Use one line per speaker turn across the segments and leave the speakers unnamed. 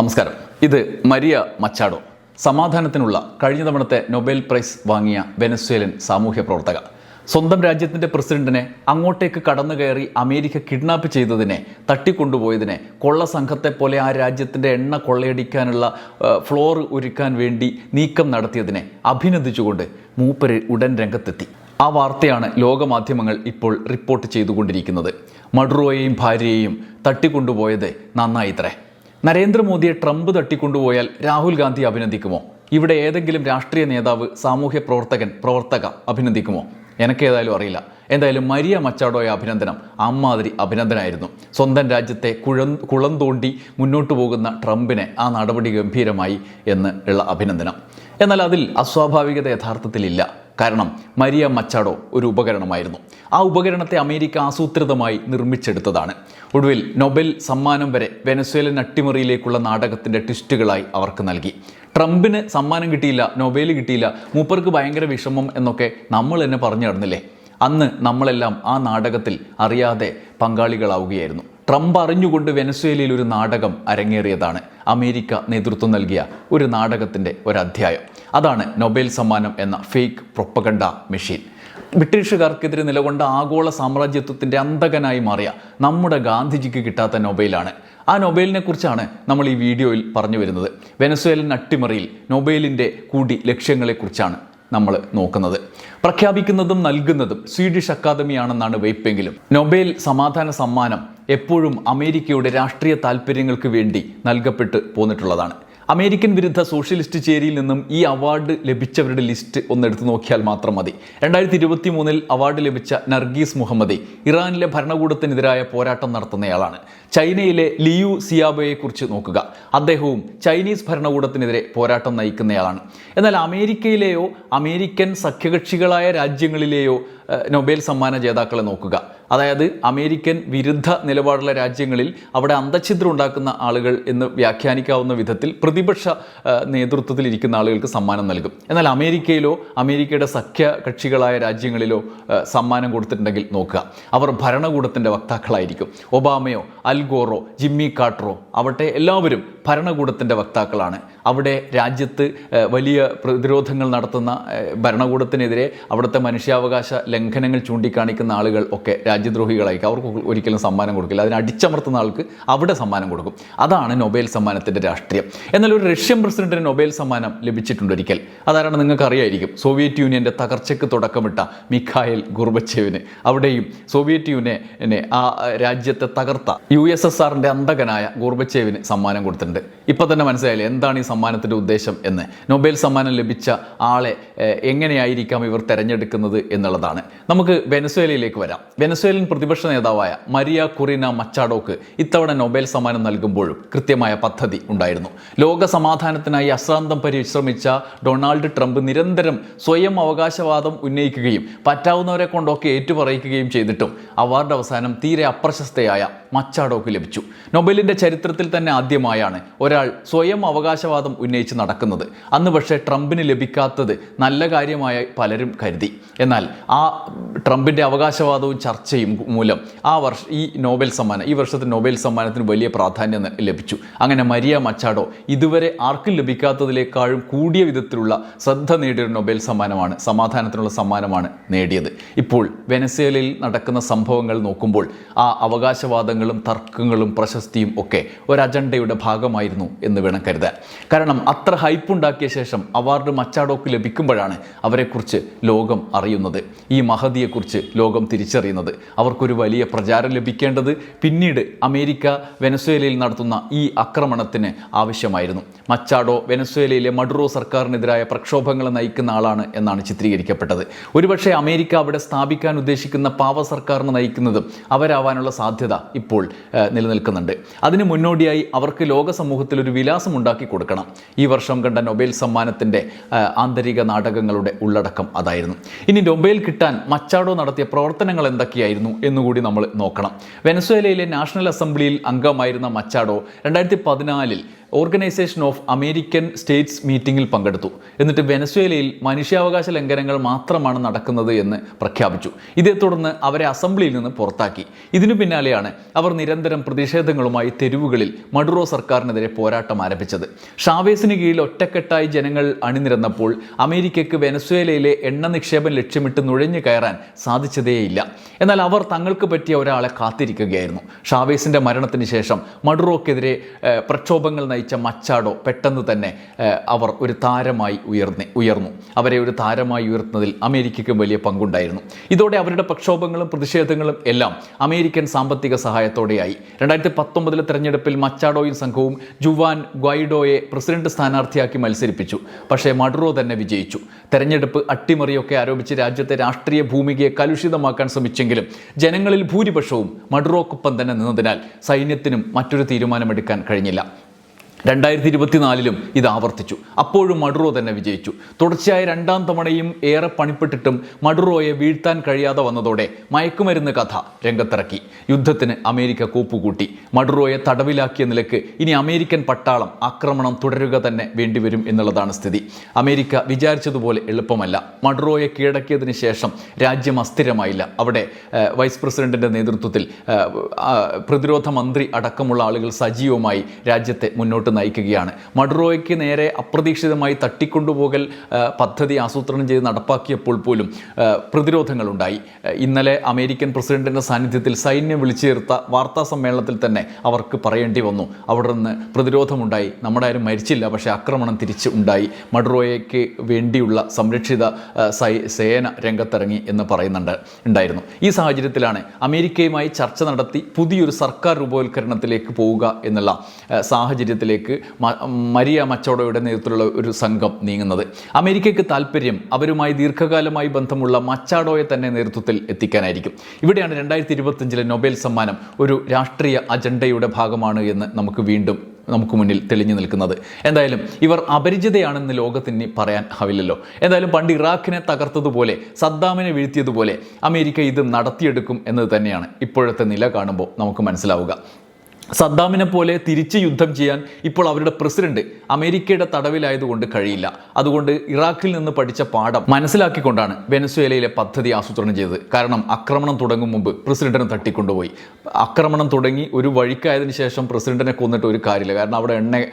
നമസ്കാരം. ഇത് മരിയ മച്ചാഡോ സമാധാനത്തിനുള്ള കഴിഞ്ഞ തവണത്തെ നൊബേൽ പ്രൈസ് വാങ്ങിയ വെനസ്വേലൻ സാമൂഹ്യ പ്രവർത്തക. സ്വന്തം രാജ്യത്തിന്റെ പ്രസിഡന്റിനെ അങ്ങോട്ടേക്ക് കടന്നു കയറി അമേരിക്ക കിഡ്നാപ്പ് ചെയ്തതിനെ തട്ടിക്കൊണ്ടുപോയതിനെ കൊള്ള സംഘത്തെ പോലെ ആ രാജ്യത്തിന്റെ എണ്ണ കൊള്ളയടിക്കാനുള്ള ഫ്ലോർ ഒരുക്കാൻ വേണ്ടി നീക്കം നടത്തിയതിനെ അഭിനന്ദിച്ചുകൊണ്ട് മൂപ്പര് ഉടൻ രംഗത്തെത്തി. ആ വാർത്തയാണ് ലോകമാധ്യമങ്ങൾ ഇപ്പോൾ റിപ്പോർട്ട് ചെയ്തുകൊണ്ടിരിക്കുന്നത്. മഡ്രോയെയും ഭാര്യയെയും തട്ടിക്കൊണ്ടുപോയത് നന്നായിത്രേ. നരേന്ദ്രമോദിയെ ട്രംപ് തട്ടിക്കൊണ്ടുപോയാൽ രാഹുൽ ഗാന്ധി അഭിനന്ദിക്കുമോ? ഇവിടെ ഏതെങ്കിലും രാഷ്ട്രീയ നേതാവ് സാമൂഹ്യ പ്രവർത്തകൻ പ്രവർത്തക അഭിനന്ദിക്കുമോ? എനിക്കേതായാലും അറിയില്ല. എന്തായാലും മരിയ മച്ചാഡോയ അഭിനന്ദനം അമ്മാതിരി അഭിനന്ദനായിരുന്നു. സ്വന്തം രാജ്യത്തെ കുഴം കുളം തോണ്ടി മുന്നോട്ട് പോകുന്ന ട്രംപിനെ ആ നടപടി ഗംഭീരമായി എന്ന് ഉള്ള അഭിനന്ദനം. എന്നാൽ അതിൽ അസ്വാഭാവികത യഥാർത്ഥത്തിലില്ല. കാരണം മരിയ മച്ചാഡോ ഒരു ഉപകരണമായിരുന്നു. ആ ഉപകരണത്തെ അമേരിക്ക ആസൂത്രിതമായി നിർമ്മിച്ചെടുത്തതാണ്. ഒടുവിൽ നൊബൽ സമ്മാനം വരെ വെനസ്വേലൻ അട്ടിമറിയിലേക്കുള്ള നാടകത്തിന്റെ ട്വിസ്റ്റുകളായി അവർക്ക് നൽകി. ട്രംപിന് സമ്മാനം കിട്ടിയില്ല നൊബേൽ കിട്ടിയില്ല മൂപ്പർക്ക് ഭയങ്കര വിഷമം എന്നൊക്കെ നമ്മൾ തന്നെ പറഞ്ഞു നടന്നില്ലേ? അന്ന് നമ്മളെല്ലാം ആ നാടകത്തിൽ അറിയാതെ പങ്കാളികളാവുകയായിരുന്നു. ട്രംപ് അറിഞ്ഞുകൊണ്ട് വെനസ്വേലയിൽ ഒരു നാടകം അരങ്ങേറിയതാണ്. അമേരിക്ക നേതൃത്വം നൽകിയ ഒരു നാടകത്തിന്റെ ഒരധ്യായം. അതാണ് നൊബേൽ സമ്മാനം എന്ന ഫേക്ക് പ്രൊപ്പഗണ്ട മെഷീൻ. ബ്രിട്ടീഷുകാർക്കെതിരെ നിലകൊണ്ട ആഗോള സാമ്രാജ്യത്വത്തിന്റെ അന്തകനായി മാറിയ നമ്മുടെ ഗാന്ധിജിക്ക് കിട്ടാത്ത നൊബേലാണ്. ആ നൊബേലിനെ കുറിച്ചാണ് നമ്മൾ ഈ വീഡിയോയിൽ പറഞ്ഞു വരുന്നത്. വെനസ്വേലൻ അട്ടിമറിയിൽ നൊബേലിന്റെ കൂടി ലക്ഷ്യങ്ങളെക്കുറിച്ചാണ്. നമ്മൾ നോക്കുന്നത്. പ്രഖ്യാപിക്കുന്നതും നൽകുന്നതും സ്വീഡിഷ് അക്കാദമിയാണെന്നാണ് വെയ്പ്പെങ്കിലും. നൊബേൽ സമാധാന സമ്മാനം എപ്പോഴും അമേരിക്കയുടെ രാഷ്ട്രീയ താല്പര്യങ്ങൾക്ക് വേണ്ടി നൽകപ്പെട്ട് പോന്നിട്ടുള്ളതാണ്. അമേരിക്കൻ വിരുദ്ധ സോഷ്യലിസ്റ്റ് ചേരിയിൽ നിന്നും ഈ അവാർഡ് ലഭിച്ചവരുടെ ലിസ്റ്റ് ഒന്ന് എടുത്തു നോക്കിയാൽ മാത്രം മതി. രണ്ടായിരത്തി ഇരുപത്തി മൂന്നിൽ അവാർഡ് ലഭിച്ച നർഗീസ് മുഹമ്മദി ഇറാനിലെ ഭരണകൂടത്തിനെതിരായ പോരാട്ടം നടത്തുന്നയാളാണ്. ചൈനയിലെ ലിയു സിയാബോയെക്കുറിച്ച് നോക്കുക. അദ്ദേഹവും ചൈനീസ് ഭരണകൂടത്തിനെതിരെ പോരാട്ടം നയിക്കുന്നയാളാണ്. എന്നാൽ അമേരിക്കയിലെയോ അമേരിക്കൻ സഖ്യകക്ഷികളായ രാജ്യങ്ങളിലെയോ നൊബേൽ സമ്മാന ജേതാക്കളെ നോക്കുക. അതായത് അമേരിക്കൻ വിരുദ്ധ നിലപാടുള്ള രാജ്യങ്ങളിൽ അവിടെ അന്തഛിദ്രം ഉണ്ടാക്കുന്ന ആളുകൾ എന്ന് വ്യാഖ്യാനിക്കാവുന്ന വിധത്തിൽ പ്രതിപക്ഷ നേതൃത്വത്തിൽ ഇരിക്കുന്ന ആളുകൾക്ക് സമ്മാനം നൽകും. എന്നാൽ അമേരിക്കയിലോ അമേരിക്കയുടെ സഖ്യ കക്ഷികളായ രാജ്യങ്ങളിലോ സമ്മാനം കൊടുത്തിട്ടുണ്ടെങ്കിൽ നോക്കുക. അവർ ഭരണകൂടത്തിന്റെ വക്താക്കളായിരിക്കും. ഒബാമയോ അൽഗോറോ ജിമ്മി കാട്രോ അവിടെ എല്ലാവരും ഭരണകൂടത്തിന്റെ വക്താക്കളാണ്. അവിടെ രാജ്യത്ത് വലിയ പ്രതിരോധങ്ങൾ നടത്തുന്ന ഭരണകൂടത്തിനെതിരെ അവിടുത്തെ മനുഷ്യാവകാശ ലംഘനങ്ങൾ ചൂണ്ടിക്കാണിക്കുന്ന ആളുകൾ ഒക്കെ രാജ്യദ്രോഹികളായിരിക്കും. അവർക്ക് ഒരിക്കലും സമ്മാനം കൊടുക്കില്ല. അതിനെ അടിച്ചമർത്തുന്ന ആൾക്ക് അവിടെ സമ്മാനം കൊടുക്കും. അതാണ് നൊബേൽ സമ്മാനത്തിന്റെ രാഷ്ട്രീയം. എന്നാൽ ഒരു റഷ്യൻ പ്രസിഡന്റിന് നൊബേൽ സമ്മാനം ലഭിച്ചിട്ടുണ്ട് ഒരിക്കൽ. അതാരാണ് നിങ്ങൾക്ക് അറിയായിരിക്കും സോവിയറ്റ് യൂണിയന്റെ തകർച്ചയ്ക്ക് തുടക്കമിട്ട മിഖായൽ ഗുർബച്ചേവിന്. അവിടെയും സോവിയറ്റ് യൂണിയനെ ആ രാജ്യത്തെ തകർത്ത യു എസ് എസ് ആറിന്റെ അന്തകനായ ഗോർബച്ചേവിന് സമ്മാനം കൊടുത്തിട്ടുണ്ട്. ഇപ്പം തന്നെ മനസ്സിലായില്ലേ എന്താണ് ഈ സമ്മാനത്തിന്റെ ഉദ്ദേശം എന്ന്? നൊബേൽ സമ്മാനം ലഭിച്ച ആളെ എങ്ങനെയായിരിക്കാം ഇവർ തിരഞ്ഞെടുക്കുന്നത് എന്നുള്ളതാണ്. നമുക്ക് വെനസ്വേലയിലേക്ക് വരാം. വെനസ്വേലൻ പ്രതിപക്ഷ നേതാവായ മരിയ കുറിന മച്ചാഡോക്ക് ഇത്തവണ നൊബേൽ സമ്മാനം നൽകുമ്പോഴും കൃത്യമായ പദ്ധതി ഉണ്ടായിരുന്നു. ലോക സമാധാനത്തിനായി അശ്രാന്തം പരിശ്രമിച്ച ഡൊണാൾഡ് ട്രംപ് നിരന്തരം സ്വയം അവകാശവാദം ഉന്നയിക്കുകയും പറ്റാവുന്നവരെ കൊണ്ടൊക്കെ ഏറ്റുപറയിക്കുകയും ചെയ്തിട്ടും അവാർഡ് അവസാനം തീരെ അപ്രശസ്തയായ മച്ചാഡോക്ക് ലഭിച്ചു. നൊബേലിന്റെ ചരിത്രത്തിൽ തന്നെ ആദ്യമായാണ് ഒരാൾ സ്വയം അവകാശവാദം ഉന്നയിച്ച് നടക്കുന്നത്. അന്ന് പക്ഷേ ട്രംപിന് ലഭിക്കാത്തത് നല്ല കാര്യമായി പലരും കരുതി. എന്നാൽ ആ ട്രംപിന്റെ അവകാശവാദവും ചർച്ചയും മൂലം ആ വർഷ ഈ നോബൽ സമ്മാനം ഈ വർഷത്തെ നോബൽ സമ്മാനത്തിന് വലിയ പ്രാധാന്യം ലഭിച്ചു. അങ്ങനെ മരിയ മച്ചാഡോ ഇതുവരെ ആർക്കും ലഭിക്കാത്തതിനേക്കാളും കൂടിയ വിധത്തിലുള്ള ശ്രദ്ധ നേടിയൊരു നൊബേൽ സമ്മാനമാണ് സമാധാനത്തിനുള്ള സമ്മാനമാണ് നേടിയത്. ഇപ്പോൾ വെനസ്വേലയിൽ നടക്കുന്ന സംഭവങ്ങൾ നോക്കുമ്പോൾ ആ അവകാശവാദങ്ങളും തർക്കങ്ങളും പ്രശസ്തിയും ഒക്കെ ഒരു അജണ്ടയുടെ ഭാഗമായിരുന്നു എന്ന് വേണം കരുതാൻ കാരണം അത്ര ഹൈപ്പുണ്ടാക്കിയ ശേഷം അവാർഡ് മച്ചാഡോക്ക് ലഭിക്കുമ്പോഴാണ് അവരെക്കുറിച്ച് ലോകം അറിയുന്നത്. ഈ മഹതിയെക്കുറിച്ച് ലോകം തിരിച്ചറിയുന്നത്. അവർക്കൊരു വലിയ പ്രചാരം ലഭിക്കേണ്ടത് പിന്നീട് അമേരിക്ക വെനസ്വേലയിൽ നടത്തുന്ന ഈ ആക്രമണത്തിന് ആവശ്യമായിരുന്നു. മച്ചാഡോ വെനസ്വേലയിലെ മഡുറോ സർക്കാരിനെതിരായ പ്രക്ഷോഭങ്ങളെ നയിക്കുന്ന ആളാണ് എന്നാണ് ചിത്രീകരിക്കപ്പെട്ടത്. ഒരുപക്ഷെ അമേരിക്ക അവിടെ സ്ഥാപിക്കാൻ ഉദ്ദേശിക്കുന്ന പാവ സർക്കാരിനെ നയിക്കുന്നതും അവരാവാനുള്ള സാധ്യത ഇപ്പോൾ നിലനിൽക്കുന്നുണ്ട്. അതിന് മുന്നോടിയായി അവർക്ക് ലോക സമൂഹത്തിൽ ഒരു വിലാസം ഉണ്ടാക്കി കൊടുക്കണം. ഈ വർഷം കണ്ട നൊബേൽ സമ്മാനത്തിന്റെ ആന്തരിക നാടകങ്ങളുടെ ഉള്ളടക്കം അതായിരുന്നു. ഇനി നൊബേൽ കിട്ടാൻ മച്ചാഡോ നടത്തിയ പ്രവർത്തനങ്ങൾ എന്തൊക്കെയായിരുന്നു എന്നുകൂടി നമ്മൾ നോക്കണം. വെനസ്വേലയിലെ നാഷണൽ അസംബ്ലിയിൽ അംഗമായിരുന്ന മച്ചാഡോ രണ്ടായിരത്തി പതിനാലിൽ ഓർഗനൈസേഷൻ ഓഫ് അമേരിക്കൻ സ്റ്റേറ്റ്സ് മീറ്റിംഗിൽ പങ്കെടുത്തു. എന്നിട്ട് വെനസ്വേലയിൽ മനുഷ്യാവകാശ ലംഘനങ്ങൾ മാത്രമാണ് നടക്കുന്നത് എന്ന് പ്രഖ്യാപിച്ചു. ഇതേ തുടർന്ന് അവരെ അസംബ്ലിയിൽ നിന്ന് പുറത്താക്കി. ഇതിനു പിന്നാലെയാണ് അവർ നിരന്തരം പ്രതിഷേധങ്ങളുമായി തെരുവുകളിൽ മഡുറോ സർക്കാരിനെതിരെ പോരാട്ടം ആരംഭിച്ചത്. ഷാവേസിന് കീഴിൽ ഒറ്റക്കെട്ടായി ജനങ്ങൾ അണിനിരന്നപ്പോൾ അമേരിക്കയ്ക്ക് വെനസ്വേലയിലെ എണ്ണ നിക്ഷേപം ലക്ഷ്യമിട്ട് നുഴഞ്ഞു കയറാൻ സാധിച്ചതേയില്ല. എന്നാൽ അവർ തങ്ങൾക്ക് പറ്റിയ ഒരാളെ കാത്തിരിക്കുകയായിരുന്നു. ഷാവേസിന്റെ മരണത്തിന് ശേഷം മഡുറോക്കെതിരെ പ്രക്ഷോഭങ്ങൾ നയിച്ച മച്ചാടോ പെട്ടെന്ന് തന്നെ അവർ ഒരു താരമായി ഉയർന്നു ഉയർന്നു. അവരെ ഒരു താരമായി ഉയർത്തുന്നതിൽ അമേരിക്കയ്ക്കും വലിയ പങ്കുണ്ടായിരുന്നു. ഇതോടെ അവരുടെ പ്രക്ഷോഭങ്ങളും പ്രതിഷേധങ്ങളും എല്ലാം അമേരിക്കൻ സാമ്പത്തിക സഹായത്തോടെയായി. രണ്ടായിരത്തി പത്തൊമ്പതിലെ തെരഞ്ഞെടുപ്പിൽ മച്ചാഡോയും സംഘവും ജുവാൻ ഗ്വൈഡോയെ പ്രസിഡന്റ് സ്ഥാനാർത്ഥിയാക്കി മത്സരിപ്പിച്ചു. പക്ഷേ മഡുറോ തന്നെ വിജയിച്ചു. തെരഞ്ഞെടുപ്പ് അട്ടിമറിയൊക്കെ ആരോപിച്ച് രാജ്യത്തെ രാഷ്ട്രീയ ഭൂമികയെ കലുഷിതമാക്കാൻ ശ്രമിച്ചെങ്കിലും ജനങ്ങളിൽ ഭൂരിപക്ഷവും മഡുറോക്കൊപ്പം തന്നെ നിന്നതിനാൽ സൈന്യത്തിനും മറ്റൊരു തീരുമാനമെടുക്കാൻ കഴിഞ്ഞില്ല. രണ്ടായിരത്തി ഇരുപത്തിനാലിലും ഇത് ആവർത്തിച്ചു. അപ്പോഴും മഡുറോ തന്നെ വിജയിച്ചു. തുടർച്ചയായ രണ്ടാം തവണയും ഏറെ പണിപ്പെട്ടിട്ടും മഡുറോയെ വീഴ്ത്താൻ കഴിയാതെ വന്നതോടെ മയക്കുമരുന്ന് കഥ രംഗത്തിറക്കി. യുദ്ധത്തിന് അമേരിക്ക കൂപ്പുകൂട്ടി. മഡുറോയെ തടവിലാക്കിയ നിലയ്ക്ക് ഇനി അമേരിക്കൻ പട്ടാളം ആക്രമണം തുടരുക തന്നെ വേണ്ടിവരും എന്നുള്ളതാണ് സ്ഥിതി. അമേരിക്ക വിചാരിച്ചതുപോലെ എളുപ്പമല്ല. മഡുറോയെ കീഴടക്കിയതിന് ശേഷം രാജ്യം അസ്ഥിരമായില്ല. അവിടെ വൈസ് പ്രസിഡന്റിന്റെ നേതൃത്വത്തിൽ പ്രതിരോധ മന്ത്രി അടക്കമുള്ള ആളുകൾ സജീവമായി രാജ്യത്തെ മുന്നോട്ട് നയിക്കുകയാണ്. മഡുറോയ്ക്ക് നേരെ അപ്രതീക്ഷിതമായി തട്ടിക്കൊണ്ടുപോകൽ പദ്ധതി ആസൂത്രണം ചെയ്ത് നടപ്പാക്കിയപ്പോൾ പോലും പ്രതിരോധങ്ങളുണ്ടായി. ഇന്നലെ അമേരിക്കൻ പ്രസിഡന്റിന്റെ സാന്നിധ്യത്തിൽ സൈന്യം വിളിച്ചു ചേർത്ത വാർത്താ സമ്മേളനത്തിൽ തന്നെ അവർക്ക് പറയേണ്ടി വന്നു. അവിടെ നിന്ന് പ്രതിരോധമുണ്ടായി. നമ്മുടെ ആരും മരിച്ചില്ല പക്ഷേ ആക്രമണം തിരിച്ച് ഉണ്ടായി. മഡുറോയ്ക്ക് വേണ്ടിയുള്ള സംരക്ഷിത സേന രംഗത്തിറങ്ങി എന്ന് പറയുന്നുണ്ട് ഉണ്ടായിരുന്നു. ഈ സാഹചര്യത്തിലാണ് അമേരിക്കയുമായി ചർച്ച നടത്തി പുതിയൊരു സർക്കാർ രൂപവൽക്കരണത്തിലേക്ക് പോവുക എന്നുള്ള സാഹചര്യത്തിലേക്ക് മ- മരിയ മച്ചോഡോയുടെ നേതൃത്വത്തിലുള്ള ഒരു സംഘം നീങ്ങുന്നത്. അമേരിക്കയ്ക്ക് താല്പര്യം അവരുമായി ദീർഘകാലമായി ബന്ധമുള്ള മച്ചാഡോയെ തന്നെ നേതൃത്വത്തിൽ എത്തിക്കാനായിരിക്കും. ഇവിടെയാണ് രണ്ടായിരത്തി ഇരുപത്തഞ്ചിലെ നൊബേൽ സമ്മാനം ഒരു രാഷ്ട്രീയ അജണ്ടയുടെ ഭാഗമാണ് എന്ന് നമുക്ക് വീണ്ടും നമുക്ക് മുന്നിൽ തെളിഞ്ഞു നിൽക്കുന്നത്. എന്തായാലും ഇവർ അപരിചിതയാണെന്ന് ലോകത്തിന് പറയാൻ ആവില്ലല്ലോ. എന്തായാലും പണ്ട് ഇറാഖിനെ തകർത്തതുപോലെ സദ്ദാമിനെ വീഴ്ത്തിയതുപോലെ അമേരിക്ക ഇത് നടത്തിയെടുക്കും എന്നത് തന്നെയാണ് ഇപ്പോഴത്തെ നില കാണുമ്പോൾ നമുക്ക് മനസ്സിലാവുക. സദ്ദാമിനെ പോലെ തിരിച്ച് യുദ്ധം ചെയ്യാൻ ഇപ്പോൾ അവരുടെ പ്രസിഡന്റ് അമേരിക്കയുടെ തടവിലായതുകൊണ്ട് കഴിയില്ല. അതുകൊണ്ട് ഇറാഖിൽ നിന്ന് പഠിച്ച പാഠം മനസ്സിലാക്കിക്കൊണ്ടാണ് വെനസ്വേലയിലെ പദ്ധതി ആസൂത്രണം ചെയ്തത്. കാരണം ആക്രമണം തുടങ്ങും മുമ്പ് പ്രസിഡന്റിനെ തട്ടിക്കൊണ്ടുപോയി. ആക്രമണം തുടങ്ങി ഒരു വഴിക്കായതിനു ശേഷം പ്രസിഡന്റിനെ കൊന്നിട്ട് ഒരു കാര്യമില്ല. കാരണം അവിടെ എണ്ണ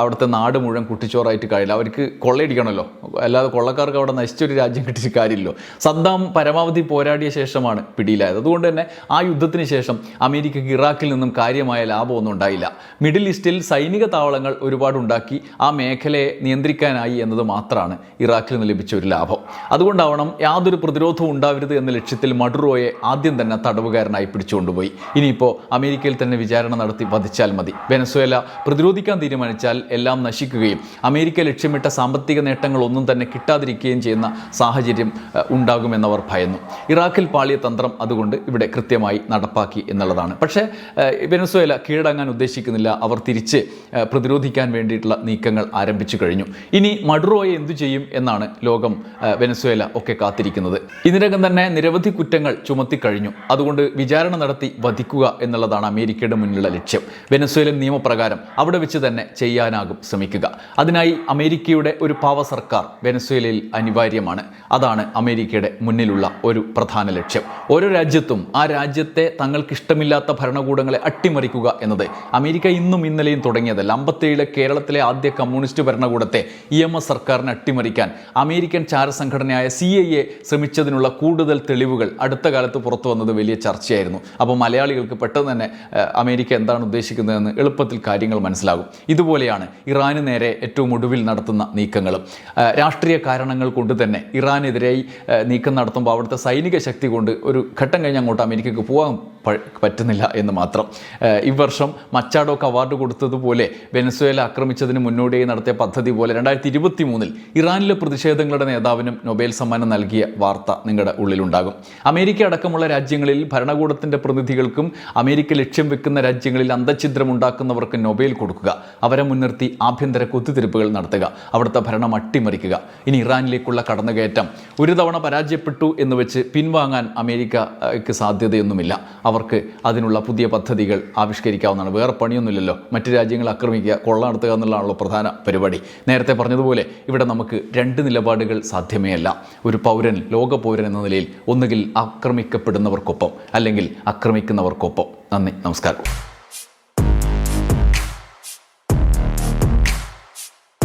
അവിടുത്തെ നാട് മുഴുവൻ കുട്ടിച്ചോറായിട്ട് കഴിയില്ല അവർക്ക് കൊള്ളയടിക്കണമല്ലോ. അല്ലാതെ കൊള്ളക്കാർക്ക് അവിടെ നശിച്ചൊരു രാജ്യം കിട്ടിയിട്ട് കാര്യമില്ലല്ലോ. സദ്ദാം പരമാവധി പോരാടിയ ശേഷമാണ് പിടിയിലായത്. അതുകൊണ്ട് തന്നെ ആ യുദ്ധത്തിന് ശേഷം അമേരിക്കയ്ക്ക് ഇറാഖിൽ നിന്നും കാര്യമായ ലാഭമൊന്നും ഉണ്ടായില്ല. മിഡിൽ ഈസ്റ്റിൽ സൈനിക താവളങ്ങൾ ഒരുപാട് ഉണ്ടാക്കി ആ മേഖലയെ നിയന്ത്രിക്കാനായി എന്നത് മാത്രമാണ് ഇറാഖിൽ നിന്ന് ലഭിച്ച ഒരു ലാഭം. അതുകൊണ്ടാവണം യാതൊരു പ്രതിരോധവും ഉണ്ടാവരുത് എന്ന ലക്ഷ്യത്തിൽ മഡുറോയെ ആദ്യം തന്നെ തടവുകാരനായി പിടിച്ചുകൊണ്ടുപോയി. ഇനിയിപ്പോൾ അമേരിക്കയിൽ തന്നെ വിചാരണ നടത്തി വധിച്ചാൽ മതി. വെനസ്വേല പ്രതിരോധിക്കാൻ തീരുമാനിച്ചാൽ എല്ലാം നശിക്കുകയും അമേരിക്ക ലക്ഷ്യമിട്ട സാമ്പത്തിക നേട്ടങ്ങളൊന്നും തന്നെ കിട്ടാതിരിക്കുകയും ചെയ്യുന്ന സാഹചര്യം ഉണ്ടാകുമെന്നവർ ഭയന്നു. ഇറാഖിൽ പാളിയ തന്ത്രം അതുകൊണ്ട് ഇവിടെ കൃത്യമായി നടപ്പാക്കി എന്നുള്ളതാണ്. പക്ഷേ വെനസ്വേല കീഴടങ്ങാൻ ഉദ്ദേശിക്കുന്നില്ല. അവർ തിരിച്ച് പ്രതിരോധിക്കാൻ വേണ്ടിയിട്ടുള്ള നീക്കങ്ങൾ ആരംഭിച്ചു കഴിഞ്ഞു. ഇനി മഡുറോയെ എന്തു ചെയ്യും എന്നാണ് ലോകം വെനസ്വേല ഒക്കെ കാത്തിരിക്കുന്നത്. ഇതിനകം തന്നെ നിരവധി കുറ്റങ്ങൾ ചുമത്തി കഴിഞ്ഞു. അതുകൊണ്ട് വിചാരണ നടത്തി വധിക്കുക എന്നുള്ളതാണ് അമേരിക്കയുടെ മുന്നിലുള്ള ലക്ഷ്യം. വെനസ്വേലൻ നിയമപ്രകാരം അവിടെ വെച്ച് തന്നെ ചെയ്യാനാകും ശ്രമിക്കുക. അതിനായി അമേരിക്കയുടെ ഒരു പാവ സർക്കാർ വെനസ്വേലയിൽ അനിവാര്യമാണ്. അതാണ് അമേരിക്കയുടെ മുന്നിലുള്ള ഒരു പ്രധാന ലക്ഷ്യം. ഓരോ രാജ്യത്തും ആ രാജ്യത്തെ തങ്ങൾക്കിഷ്ടമില്ലാത്ത ഭരണകൂടങ്ങളെ അട്ടിമറിക്കുക എന്നത്. അമേരിക്ക ഇന്നും ഇന്നലെയും തുടങ്ങിയതല്ല. അമ്പത്തേഴിലെ കേരളത്തിലെ ആദ്യ കമ്മ്യൂണിസ്റ്റ് ഭരണകൂടത്തെ ഇ എം എസ് സർക്കാരിനെ അട്ടിമറിക്കാൻ അമേരിക്കൻ ചാരസംഘടനയായ സി ഐ എ ശ്രമിച്ചതിനുള്ള കൂടുതൽ തെളിവുകൾ അടുത്ത കാലത്ത് പുറത്തു വന്നത് വലിയ ചർച്ചയായിരുന്നു. അപ്പോൾ മലയാളികൾക്ക് പെട്ടെന്ന് തന്നെ അമേരിക്ക എന്താണ് ഉദ്ദേശിക്കുന്നതെന്ന് എളുപ്പത്തിൽ കാര്യങ്ങൾ മനസ്സിലാകും. ഇതുപോലെയാണ് ഇറാന് നേരെ ഏറ്റവും ഒടുവിൽ നടത്തുന്ന നീക്കങ്ങളും. രാഷ്ട്രീയ കാരണങ്ങൾ കൊണ്ട് തന്നെ ഇറാനെതിരായി നീക്കം നടത്തുമ്പോൾ അവിടുത്തെ സൈനിക ശക്തി കൊണ്ട് ഒരു ഘട്ടം കഴിഞ്ഞ് അങ്ങോട്ട് അമേരിക്കക്ക് പോകാൻ പറ്റുന്നില്ല എന്ന് മാത്രം. ഈ വർഷം മച്ചാഡോക്ക് അവാർഡ് കൊടുത്തതുപോലെ വെനസ്വേല ആക്രമിച്ചതിന് മുന്നോടിയായി നടത്തിയ പദ്ധതി പോലെ രണ്ടായിരത്തി ഇരുപത്തി മൂന്നിൽ ഇറാനിലെ പ്രതിഷേധങ്ങളുടെ നേതാവിനും നൊബേൽ സമ്മാനം നൽകിയ വാർത്ത നിങ്ങളുടെ ഉള്ളിലുണ്ടാകും. അമേരിക്ക അടക്കമുള്ള രാജ്യങ്ങളിൽ ഭരണകൂടത്തിന്റെ പ്രതിനിധികൾക്കും അമേരിക്ക ലക്ഷ്യം വെക്കുന്ന രാജ്യങ്ങളിൽ അന്തഛിദ്രം ഉണ്ടാക്കുന്നവർക്ക് നൊബേൽ കൊടുക്കുക. അവരെ മുൻനിർത്തി ആഭ്യന്തര കുത്തിത്തിരിപ്പുകൾ നടത്തുക. അവിടുത്തെ ഭരണം അട്ടിമറിക്കുക. ഇനി ഇറാനിലേക്കുള്ള കടന്നുകയറ്റം ഒരു തവണ പരാജയപ്പെട്ടു എന്ന് വെച്ച് പിൻവാങ്ങാൻ അമേരിക്കയ്ക്ക് സാധ്യതയൊന്നുമില്ല. അവർ അവർക്ക് അതിനുള്ള പുതിയ പദ്ധതികൾ ആവിഷ്കരിക്കാവുന്നതാണ്. വേറെ പണിയൊന്നുമില്ലല്ലോ. മറ്റ് രാജ്യങ്ങൾ ആക്രമിക്കുക കൊള്ള നടത്തുക എന്നുള്ളതാണല്ലോ പ്രധാന പരിപാടി. നേരത്തെ പറഞ്ഞതുപോലെ ഇവിടെ നമുക്ക് രണ്ട് നിലപാടുകൾ സാധ്യമേ അല്ല. ഒരു പൗരൻ ലോക പൗരൻ എന്ന നിലയിൽ ഒന്നുകിൽ ആക്രമിക്കപ്പെടുന്നവർക്കൊപ്പം അല്ലെങ്കിൽ ആക്രമിക്കുന്നവർക്കൊപ്പം. നന്ദി നമസ്കാരം.